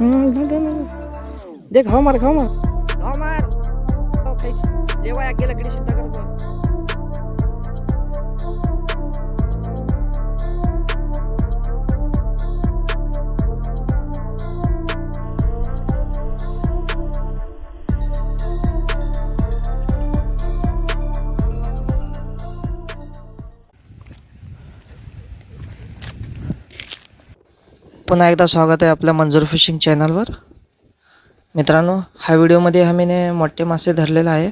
हम्म, धर, धर, धर. दे घाव मार घाव मार घाव मार हो, खायची. देवा या गेलं कडे शिंता पुन्हा एकदा स्वागत आहे आपल्या मंजूर फिशिंग चॅनलवर. मित्रांनो ह्या व्हिडिओमध्ये आम्हीने मोठे मासे धरलेला आहे.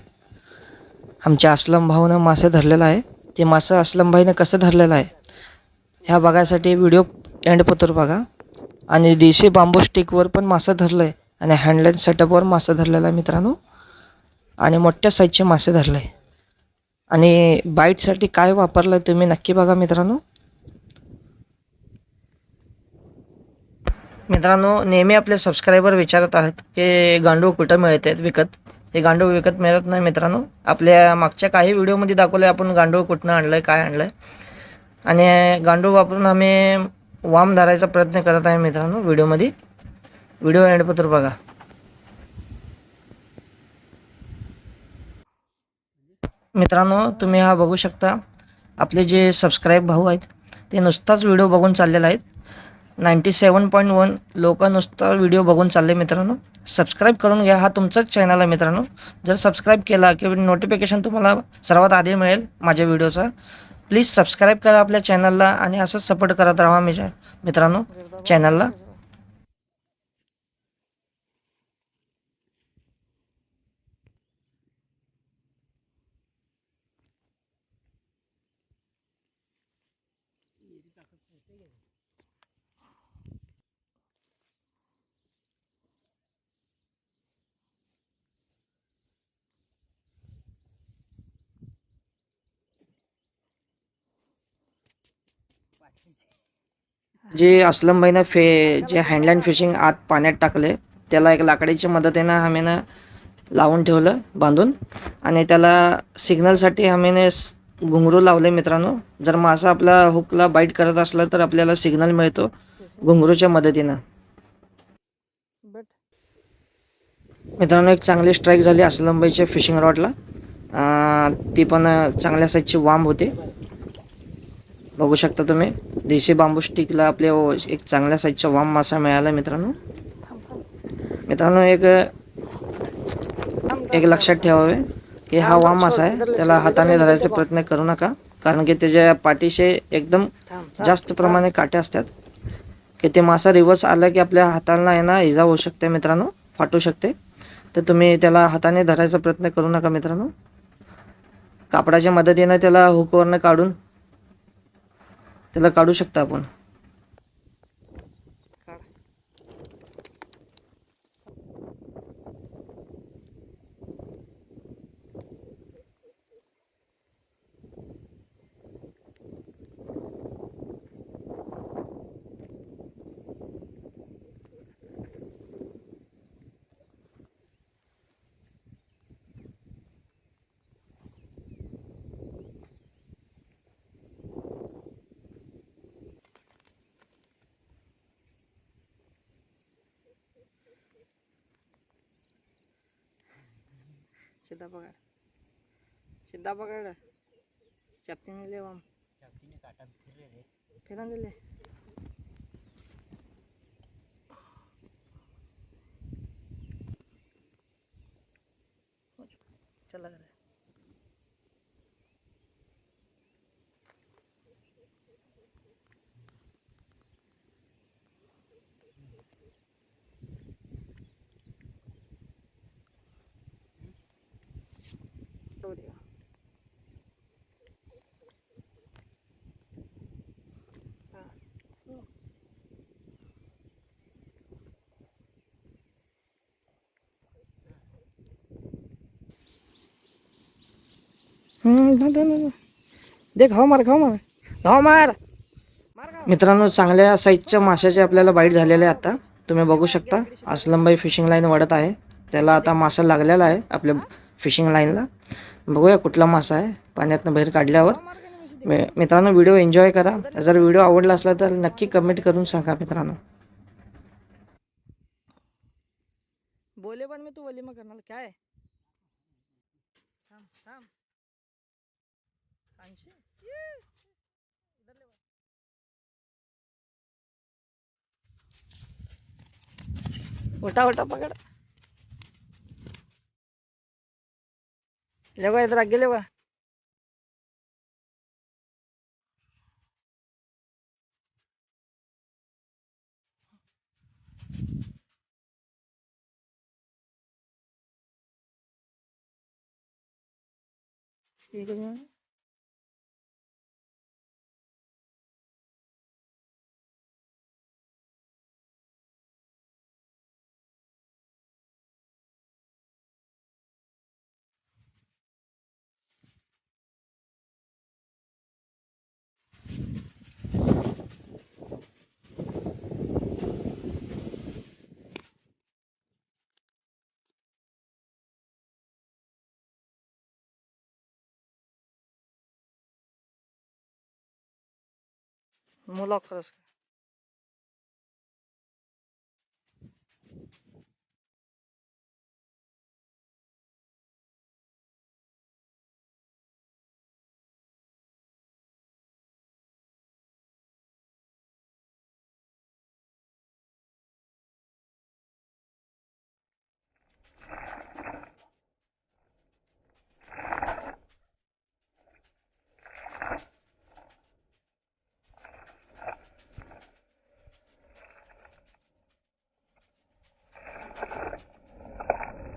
आमच्या असलम भाऊनं मासे धरलेलं आहे. ते मासं असलम भाईनं कसं धरलेलं आहे ह्या बघायसाठी व्हिडिओ एंड पतूर बघा. आणि देशी बांबू स्टिकवर पण मासं धरलं आहे आणि हँडलाईन सेटअपवर मासं धरलेलं आहे मित्रांनो. आणि मोठ्या साईजचे मासे धरले आहे आणि बाईटसाठी काय वापरलं आहे तुम्ही नक्की बघा मित्रांनो. मित्रांनो नेहमी आपले सबस्क्रायबर विचारत आहेत की गांडूळ कुठं मिळत आहेत विकत? हे गांडूळ विकत मिळत नाही मित्रांनो. आपल्या मागच्या काही व्हिडिओमध्ये दाखवलं आपण गांडूळ कुठनं आणलं आहे काय आणलं आहे आणि गांडूळ वापरून आम्ही वाम धरायचा प्रयत्न करत आहे मित्रांनो व्हिडिओमध्ये. व्हिडिओ एंडपत्र बघा. मित्रांनो तुम्ही हा बघू शकता. आपले जे सबस्क्राईब भाऊ आहेत ते नुसताच व्हिडिओ बघून चाललेला आहेत. नाईंटी सेवन पॉईंट वन लोक नुसता व्हिडिओ बघून चालले मित्रांनो. सबस्क्राईब करून घ्या. हा तुमचाच चॅनल आहे मित्रांनो. जर सबस्क्राईब केला की नोटिफिकेशन तुम्हाला सर्वात आधी मिळेल माझ्या व्हिडिओचा प्लीज सबस्क्राईब करा आपल्या चॅनलला आणि असंच सपोर्ट करत राहा मी मित्रांनो चॅनलला जे असलमबाईनं फे जे हँडलाईन फिशिंग आत पाण्यात टाकले त्याला एक लाकडीच्या मदतीनं आम्ही लावून ठेवलं बांधून आणि त्याला सिग्नलसाठी आम्ही घुंगरू लावले मित्रांनो. जर मासा आपला हुकला बाईट करत असला तर आपल्याला सिग्नल मिळतो घुंगरूच्या मदतीनं. मित्रांनो एक चांगली स्ट्राईक झाली असलमबाईच्या फिशिंग रॉडला ती पण चांगल्या साईजची वांब होते. बघू शकता तुम्ही. देशी बांबू स्टिकला आपल्या एक चांगल्या साईजचा वाम मासा मिळाला मित्रांनो. मित्रांनो एक एक लक्षात ठेवावे की हा वाम मासा आहे. त्याला हाताने धरायचा प्रयत्न करू नका. कारण की त्याच्या पाठीशे एकदम जास्त प्रमाणे काटे असतात. की ते मासा रिवर्स आला की आपल्या हाताला आहे ना इजा होऊ शकते मित्रांनो. फाटू शकते. तर तुम्ही त्याला हाताने धरायचा प्रयत्न करू नका मित्रांनो. कापडाच्या मदतीनं त्याला हुकवरनं काढून त्याला काढू शकता आपण. सिद्धा पकड. सिद्धा पकड. चपटीने ले वाम. फिरा दिले. चला घरा दे घाव मार घाव मार. घाव मार. मित्रांनो चांगल्या साईजच्या माशाचे आपल्याला बाईट झालेले आहे आता. तुम्ही बघू शकता असलमबाई फिशिंग लाईन वाढत आहे. त्याला आता मासा लागलेला आहे आपल्या फिशिंग लाईनला बघूया कुठला मासा आहे. पाण्यातनं बाहेर काढल्यावर. मित्रांनो व्हिडिओ एन्जॉय करा. जर व्हिडिओ आवडला असला तर नक्की कमेंट करून सांगा मित्रांनो. बोले पण मी तू वलीमा करणार. काय? थांब थांब. ऐंशी. इधर ले उठा उठा पकड़. ले इधर आगे ले ठीक है मुलाखत खरंच